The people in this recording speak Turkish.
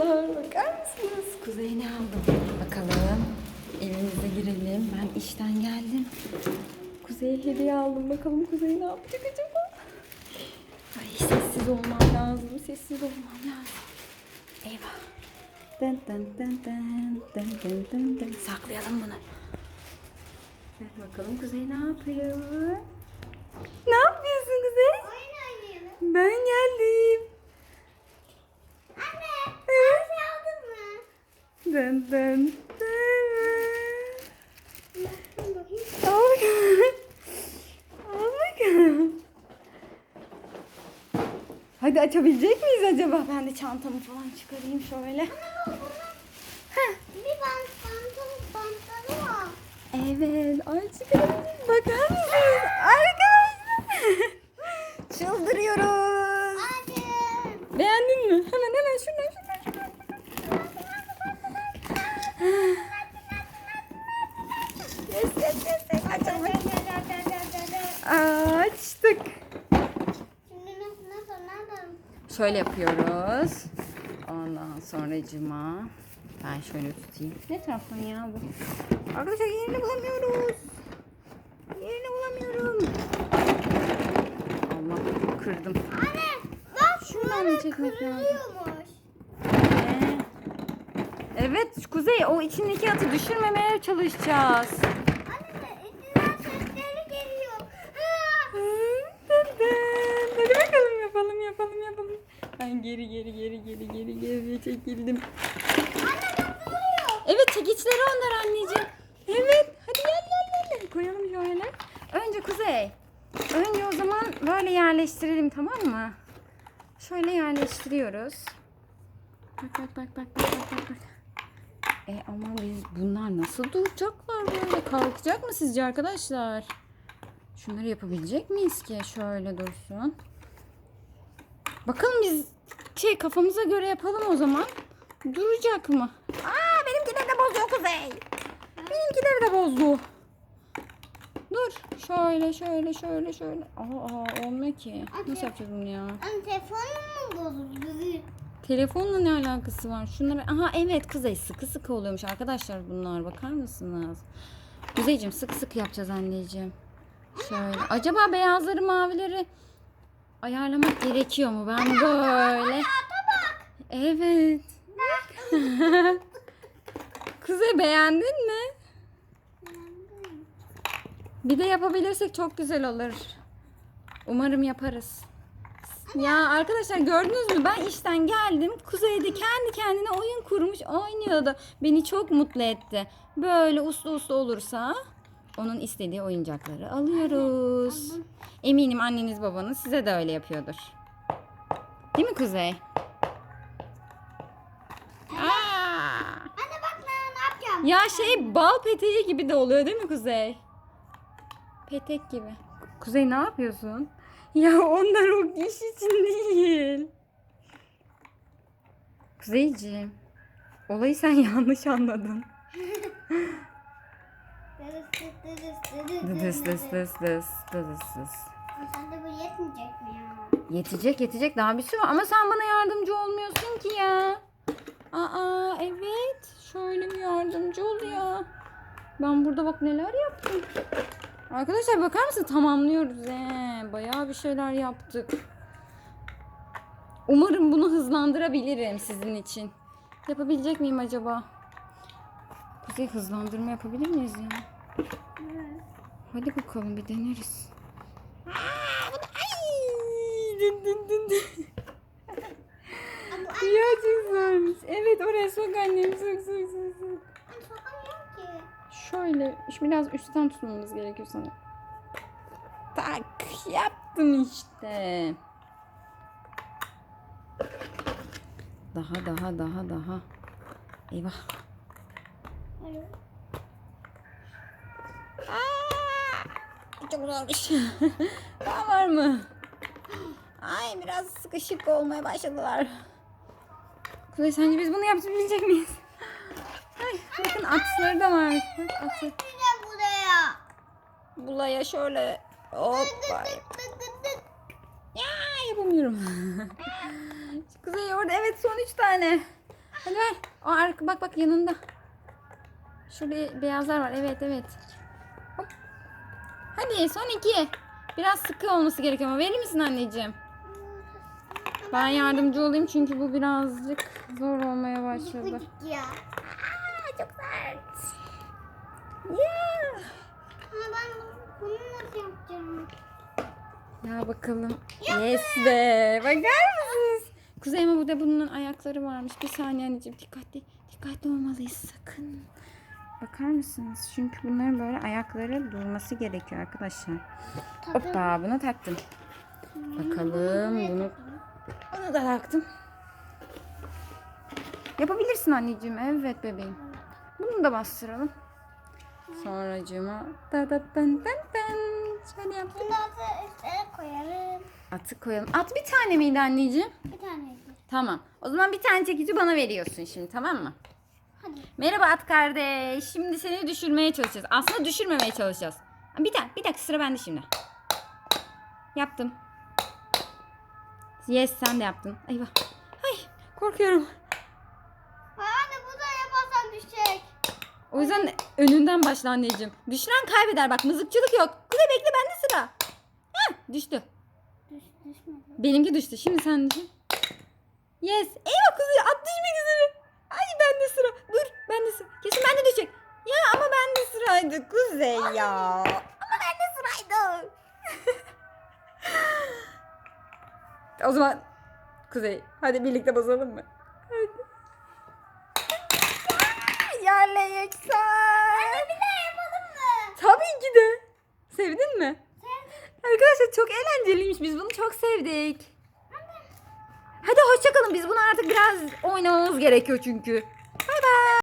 Arkadaşlar bakar mısınız? Kuzey ne aldım? Bakalım. Evimize girelim. Ben işten geldim. Kuzey'e hediye aldım. Bakalım Kuzey ne yapacak acaba? Ay sessiz olmam lazım. Sessiz olmam lazım. Eyvah. Dın dın dın dın dın dın dın dın. Saklayalım bunu. Evet, bakalım Kuzey ne yapıyor? Ne yapıyorsun Kuzey? Oyun oynayalım. Ben geldim. Anne, Evet. sen aldın mı? Dın dın dın. Bakın bakayım. Al bakalım. Al bakalım. Hadi açabilecek miyiz acaba? Ben de çantamı falan çıkarayım şöyle. Bir bant, pantolon, pantolon var. Evet, ay çıkaralım. Bakar mısınız? Arkadaşlar. Çıldırıyoruz. Hadi. Beğendin mi? Hemen hemen şuradan şuradan şuradan. Yes yes yes yes. Açalım. Açtık. Şimdi nasıl, nasıl, nereden? Şöyle yapıyoruz. Ondan sonra cıma. Ben şöyle tutayım. Ne taraftan ya bu? Arkadaşlar yerini bulamıyoruz. Yerini bulamıyorum. Allah kırdım. Anne, bak Şuradan çekmek lazım? Ee, Evet Kuzey o içindeki atı düşürmemeye çalışacağız. Anne, içinden sesleri geliyor. Ah! Dın dın. Hadi bakalım yapalım yapalım yapalım. Ben geri geri geri geri geri geri çekildim. Anne, bak duruyor. Evet çekiçleri onlar anneciğim. Evet hadi gel gel gel. Koyalım şöyle. Önce Kuzey. Önce o zaman böyle yerleştirelim tamam mı? Şöyle yerleştiriyoruz. Bak bak bak bak bak bak bak. bak. E ama biz bunlar nasıl duracaklar böyle? Kalkacak mı sizce arkadaşlar? Şunları yapabilecek miyiz ki? Şöyle dursun. Bakalım biz şey kafamıza göre yapalım o zaman. Duracak mı? Aa benimkileri de bozuyor Kuzey. Benimkileri de bozdu. Dur. Şöyle şöyle şöyle şöyle. Aa, olmuyor ki. Nasıl yapacağız bunu ya? Anne, telefonum mu bozuldu? Telefonla ne alakası var? Şunları... Aha evet Kuzey sıkı sıkı oluyormuş arkadaşlar bunlar. Bakar mısınız? Kuzeyciğim sıkı sıkı yapacağız anneciğim. Şöyle. Acaba beyazları mavileri ayarlamak gerekiyor mu? Ben böyle... Evet. Kuzey beğendin mi? Bir de yapabilirsek çok güzel olur. Umarım yaparız. Ya arkadaşlar gördünüz mü? Ben işten geldim. Kuzey'de kendi kendine oyun kurmuş oynuyordu. Beni çok mutlu etti. Böyle uslu uslu olursa onun istediği oyuncakları alıyoruz. Eminim anneniz babanız size de öyle yapıyordur. Değil mi Kuzey? Aa! Anne bak ne, ne yapacağım? Ya şey bal peteği gibi de oluyor değil mi Kuzey? Petek gibi. Kuzey ne yapıyorsun? Ya onlar o iş için değil. Kuzeyciğim. Olayı sen yanlış anladın. Dıs dıs dıs dıs dıs dıs. Sen de bu yetmeyecek mi ya? Yetecek yetecek daha bir sürü var ama sen bana yardımcı olmuyorsun ki ya. Aa evet şöyle bir yardımcı ol ya. Ben burada bak neler yaptım. Arkadaşlar bakar mısın tamamlıyoruz he. Bayağı bir şeyler yaptık. Umarım bunu hızlandırabilirim sizin için. Yapabilecek miyim acaba? Kuzey hızlandırma yapabilir miyiz ya? Hadi bakalım bir deneriz. Ya çok güzelmiş. Evet oraya sok annem sok sok sok sok. Şöyle şu biraz üstten tutmamız gerekiyor sana. Tak yaptım işte. Daha daha daha daha. Eyvah. Öyle. Çok zormuş. daha var mı? Ay biraz sıkışık olmaya başladılar. Kuzey sence biz bunu yapabilecek miyiz? Ay, bakın aksları da var. Bak, de buraya. Bulaya şöyle hoppa. Ya yapamıyorum. Kuzey orada evet son üç tane. Hadi ver. O arka bak bak yanında. Şurada beyazlar var. Evet evet. Hadi son iki. Biraz sıkı olması gerekiyor ama verir misin anneciğim? Ben yardımcı olayım çünkü bu birazcık zor olmaya başladı. Ya. Aa, çok sert. Yeah. Ama ben bunu nasıl yapacağım? Ya bakalım. Yes be. Bakar mısınız? Kuzey ama burada bunun ayakları varmış. Bir saniye anneciğim dikkatli. Dikkatli olmalıyız sakın. Bakar mısınız? Çünkü bunların böyle ayakları durması gerekiyor arkadaşlar. Hoppa bunu taktım. Bakalım bunu bunu da taktım. Yapabilirsin anneciğim. Evet bebeğim. Bunu da bastıralım. Sonracığıma da da dan dan dan. Şöyle yaptık. Bunu da üstüne koyarım. Atı koyalım. At bir tane miydi anneciğim? Bir tane. Tamam. O zaman bir tane çekici bana veriyorsun şimdi tamam mı? Merhaba at kardeş. Şimdi seni düşürmeye çalışacağız. Aslında düşürmemeye çalışacağız. Bir dakika, bir dakika sıra bende şimdi. Yaptım. Yes sen de yaptın. Eyvah. Ay korkuyorum. Anne bu da yaparsan düşecek. O yüzden önünden başla anneciğim. Düşüren kaybeder bak mızıkçılık yok. Kuzey bekle bende sıra. Heh, düştü. Düş, düşmedi. Benimki düştü. Şimdi sen düşün. Yes. Eyvah kuzey at düşmek üzere. Ay bende sıra. Dur bende sıra. Kesin bende düşecek. Ya ama bende sıraydı kuzey ya. Ama bende sıraydı. o zaman kuzey hadi birlikte basalım mı? Hadi. Yerle yeksan. Bir daha yapalım mı? Tabii ki de. Sevdin mi? Arkadaşlar çok eğlenceliymiş. Biz bunu çok sevdik. Hadi hoşçakalın. Biz bunu artık biraz oynamamız gerekiyor çünkü.